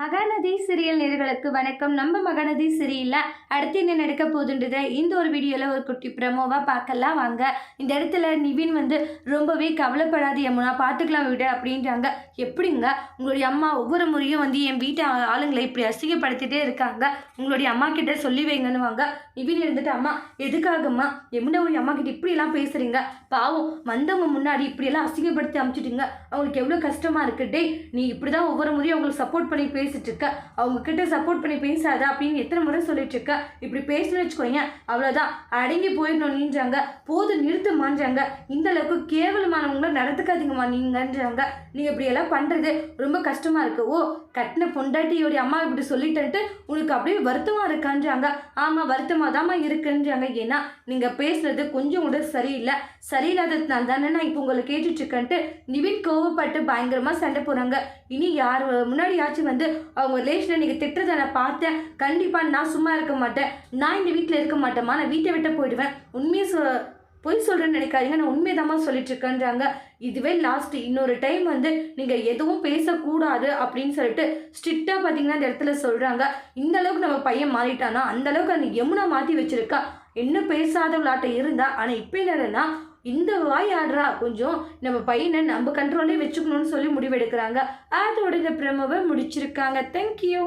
Mahanadi serial நேர்களுக்கு வணக்கம். நம்ம மகாநதி சீரியலில் அடுத்து என்ன நடக்க போதுன்றத இந்த ஒரு வீடியோவில் ஒரு குட்டி ப்ரமோவாக பார்க்கலாம். வாங்க. இந்த இடத்துல நிவின் வந்து ரொம்பவே கவலைப்படாது யமுனா பார்த்துக்கலாம் விடு அப்படின்றாங்க. எப்படிங்க? உங்களுடைய அம்மா ஒவ்வொரு முறையும் வந்து என் வீட்டு ஆளுங்களை இப்படி அசிங்கப்படுத்திட்டே இருக்காங்க. உங்களுடைய அம்மா கிட்ட சொல்லி வைங்கன்னு வாங்க. நிவின் இருந்துட்டு அம்மா எதுக்காகம்மா? யமுனா உடைய அம்மா கிட்ட இப்படியெல்லாம் பேசுகிறீங்க பாவம் வந்தவங்க முன்னாடி இப்படியெல்லாம் அசிங்கப்படுத்தி அமுச்சிட்டிங்க. அவங்களுக்கு எவ்வளோ கஷ்டமாக இருக்கு. டேய் நீ இப்படிதான் ஒவ்வொரு முறையும் அவங்களுக்கு சப்போர்ட் பண்ணி பேசிட்டு இருக்க. அவங்க கிட்ட சப்போர்ட் பண்ணி பேசாத அப்படின்னு எத்தனை முறை சொல்லிட்டு இருக்க. இப்படி பேசணும்னு வச்சுக்கோங்க அவ்வளோதான் அடங்கி போயிடணும் நீன்றாங்க. போது நிறுத்துமான்றாங்க. இந்த அளவுக்கு கேவலமானவங்கள நடத்துக்காதீங்கம்மா நீங்கன்றாங்க. நீங்க இப்படி எல்லாம் பண்றது ரொம்ப கஷ்டமா இருக்கு. ஓ கட்டின பொண்டாட்டியோடைய அம்மா இப்படி சொல்லிட்டேன்ட்டு உனக்கு அப்படியே வருத்தமா இருக்கான்றாங்க. ஆமா வருத்தமா தாம்மா இருக்குன்றாங்க. ஏன்னா நீங்க பேசுறது கொஞ்சம் கூட சரியில்லை. சரியில்லாததுனால தானே நான் இப்போ உங்களை கேட்டுட்டு இருக்கேன்ட்டு நிவின் கோவப்பட்டு பயங்கரமா சண்டை போறாங்க இனி யார் முன்னாடியாச்சும் வந்து அவங்க ரிலேஷனை நீங்கள் திட்டுறதை நான் பார்த்தேன். கண்டிப்பாக நான் சும்மா இருக்க மாட்டேன். நான் இந்த வீட்டில் இருக்க மாட்டேம்மா. நான் வீட்டை விட்டு போயிடுவேன். உண்மையை சொ பொய் சொல்கிறேன்னு நினைக்காதீங்க. நான் உண்மையதாம்மா சொல்லிட்டு இருக்கேன்றாங்க இதுவே லாஸ்ட் இன்னொரு டைம் வந்து நீங்கள் எதுவும் பேசக்கூடாது அப்படின்னு சொல்லிட்டு ஸ்ட்ரிக்டாக பார்த்தீங்கன்னா இந்த இடத்துல சொல்கிறாங்க இந்த அளவுக்கு நம்ம பையன் மாறிட்டானா? அந்த அளவுக்கு அந்த யமுனா மாற்றி வச்சிருக்கா? இன்னும் பேசாதவளாட்ட இருந்தா ஆனால் இப்போ என்னன்னா இந்த வாய் ஆடுறா. கொஞ்சம் நம்ம பையனை நம்ம கண்ட்ரோலே வச்சுக்கணும்னு சொல்லி முடிவெடுக்கிறாங்க. அதோட இந்த பிரமவை முடிச்சிருக்காங்க. தேங்க்யூ